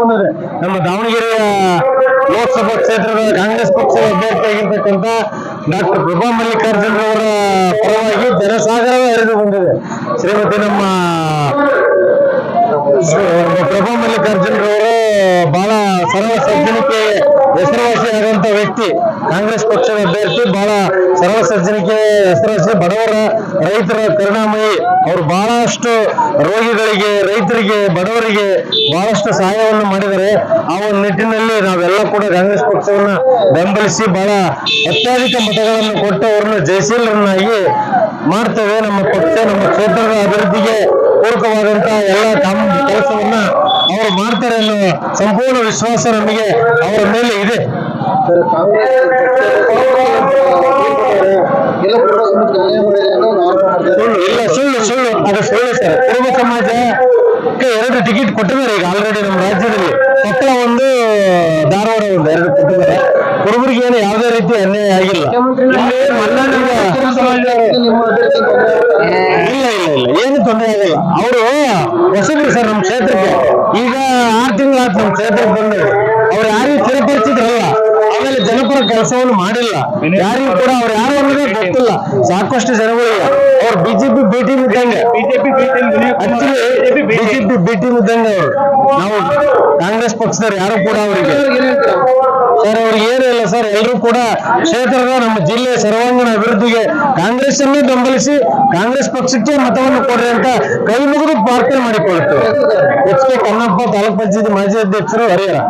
ಬಂದಿದೆ. ನಮ್ಮ ದಾವಣಗೆರೆಯ ಲೋಕಸಭಾ ಕ್ಷೇತ್ರದ ಕಾಂಗ್ರೆಸ್ ಪಕ್ಷದ ಅಭ್ಯರ್ಥಿಯಾಗಿರ್ತಕ್ಕಂಥ ಡಾಕ್ಟರ್ ಪ್ರಭಾ ಮಲ್ಲಿಕಾರ್ಜುನ್ ಅವರ ಪರವಾಗಿ ಜನಸಾಗರವೇ ಹರಿದು ಬಂದಿದೆ. ಶ್ರೀಮತಿ ನಮ್ಮ ಪ್ರಭಾ ಮಲ್ಲಿಕಾರ್ಜುನ್ ಅವರು ಬಹಳ ಸರ್ವ ಸಜ್ಜನಿಕೆ ಹೆಸರುವಾಸಿಯಾದಂತ ವ್ಯಕ್ತಿ ಕಾಂಗ್ರೆಸ್ ಪಕ್ಷದ ಅಭ್ಯರ್ಥಿ, ಬಹಳ ಸರ್ವ ಸಜ್ಜನಿಕೆ ಹೆಸರು ಬಡವರ ರೈತರ ಕರುಣಾಮಯಿ. ಅವರು ಬಹಳಷ್ಟು ರೋಗಿಗಳಿಗೆ, ರೈತರಿಗೆ, ಬಡವರಿಗೆ ಬಹಳಷ್ಟು ಸಹಾಯವನ್ನು ಮಾಡಿದರೆ ಆ ಒಂದು ನಿಟ್ಟಿನಲ್ಲಿ ನಾವೆಲ್ಲ ಕೂಡ ಕಾಂಗ್ರೆಸ್ ಪಕ್ಷವನ್ನು ಬೆಂಬಲಿಸಿ ಬಹಳ ಅತ್ಯಧಿಕ ಮತಗಳನ್ನು ಕೊಟ್ಟು ಅವರನ್ನು ಜಯಶೀಲರನ್ನಾಗಿ ಮಾಡ್ತೇವೆ. ನಮ್ಮ ಪಕ್ಷ, ನಮ್ಮ ಕ್ಷೇತ್ರದ ಅಭಿವೃದ್ಧಿಗೆ ಪೂರಕವಾದಂತಹ ಎಲ್ಲ ಕಾಮ ಕೆಲಸವನ್ನ ಅವರು ಮಾಡ್ತಾರೆ ಅನ್ನೋ ಸಂಪೂರ್ಣ ವಿಶ್ವಾಸ ನಮಗೆ ಅವರ ಮೇಲೆ ಇದೆ. ಕುರುಬ ಸಮಾಜಕ್ಕೆ ಎರಡು ಟಿಕೆಟ್ ಕೊಟ್ಟಿದ್ದಾರೆ ಈಗ ಆಲ್ರೆಡಿ ನಮ್ಮ ರಾಜ್ಯದಲ್ಲಿ ಕೊಪ್ಪಳ ಒಂದು ಧಾರವಾಡ ಒಂದು ಎರಡು ಕೊಟ್ಟಿದ್ದಾರೆ ಕುರುಬರಿಗೆ ಏನು ಯಾವುದೇ ರೀತಿ ಅನ್ಯಾಯ ಆಗಿಲ್ಲ ಇಲ್ಲಿ ಮಲ್ನಾಡಿನ ಕುರುಬ ಸಮಾಜದವರು ನಿಮ್ಮ ಅಭ್ಯರ್ಥಿ ತೊಂದರೆ ಇಲ್ಲ ಇಲ್ಲ ಇಲ್ಲ ಏನು ತೊಂದರೆ ಆಗಿಲ್ಲ ಅವರು ಹೊಸಬ್ರು ಸರ್ ನಮ್ಮ ಕ್ಷೇತ್ರಕ್ಕೆ ಈಗ ಆರು ತಿಂಗಳಾಯ್ತು ನಮ್ಮ ಕ್ಷೇತ್ರಕ್ಕೆ ಬಂದು ಅವ್ರು ಯಾರಿಗೂ ಚಿರಪರಿಚಿತರಲ್ಲ ಜನಪರ ಕೆಲಸವನ್ನು ಮಾಡಿಲ್ಲ. ಯಾರಿಗೂ ಕೂಡ ಅವ್ರು ಯಾರು ಅನ್ನೋದೇ ಗೊತ್ತಿಲ್ಲ. ಸಾಕಷ್ಟು ಜನಗಳಿಗೆ ಅವ್ರು ಬಿಜೆಪಿ ಭೇಟಿ ಇದ್ದಂಗೆ. ಬಿಜೆಪಿ ಭೇಟಿ ಇದ್ದಂಗೆ ಅವರು. ನಾವು ಕಾಂಗ್ರೆಸ್ ಪಕ್ಷದವ್ರು ಯಾರು ಕೂಡ ಅವರಿಗೆ. ಸರ್ ಅವ್ರಿಗೆ ಏನೂ ಇಲ್ಲ ಸರ್ ಎಲ್ಲರೂ ಕೂಡ ಕ್ಷೇತ್ರದ ನಮ್ಮ ಜಿಲ್ಲೆ ಸರ್ವಾಂಗೀಣ ಅಭಿವೃದ್ಧಿಗೆ ಕಾಂಗ್ರೆಸ್ ಅನ್ನೇ ಬೆಂಬಲಿಸಿ ಕಾಂಗ್ರೆಸ್ ಪಕ್ಷಕ್ಕೆ ಮತವನ್ನು ಕೊಡ್ರಿ ಅಂತ ಕೈ ಮುಗಿದು ಪ್ರಾರ್ಥನೆ ಮಾಡಿಕೊಳ್ಳುತ್ತೇವೆ ಎಚ್ ಕೆ ಕನ್ನಪ್ಪ ತಾಲೂಕ್ ಪಂಚಾಯತಿ ಮಾಜಿ ಅಧ್ಯಕ್ಷರು ಹರಿಹರ.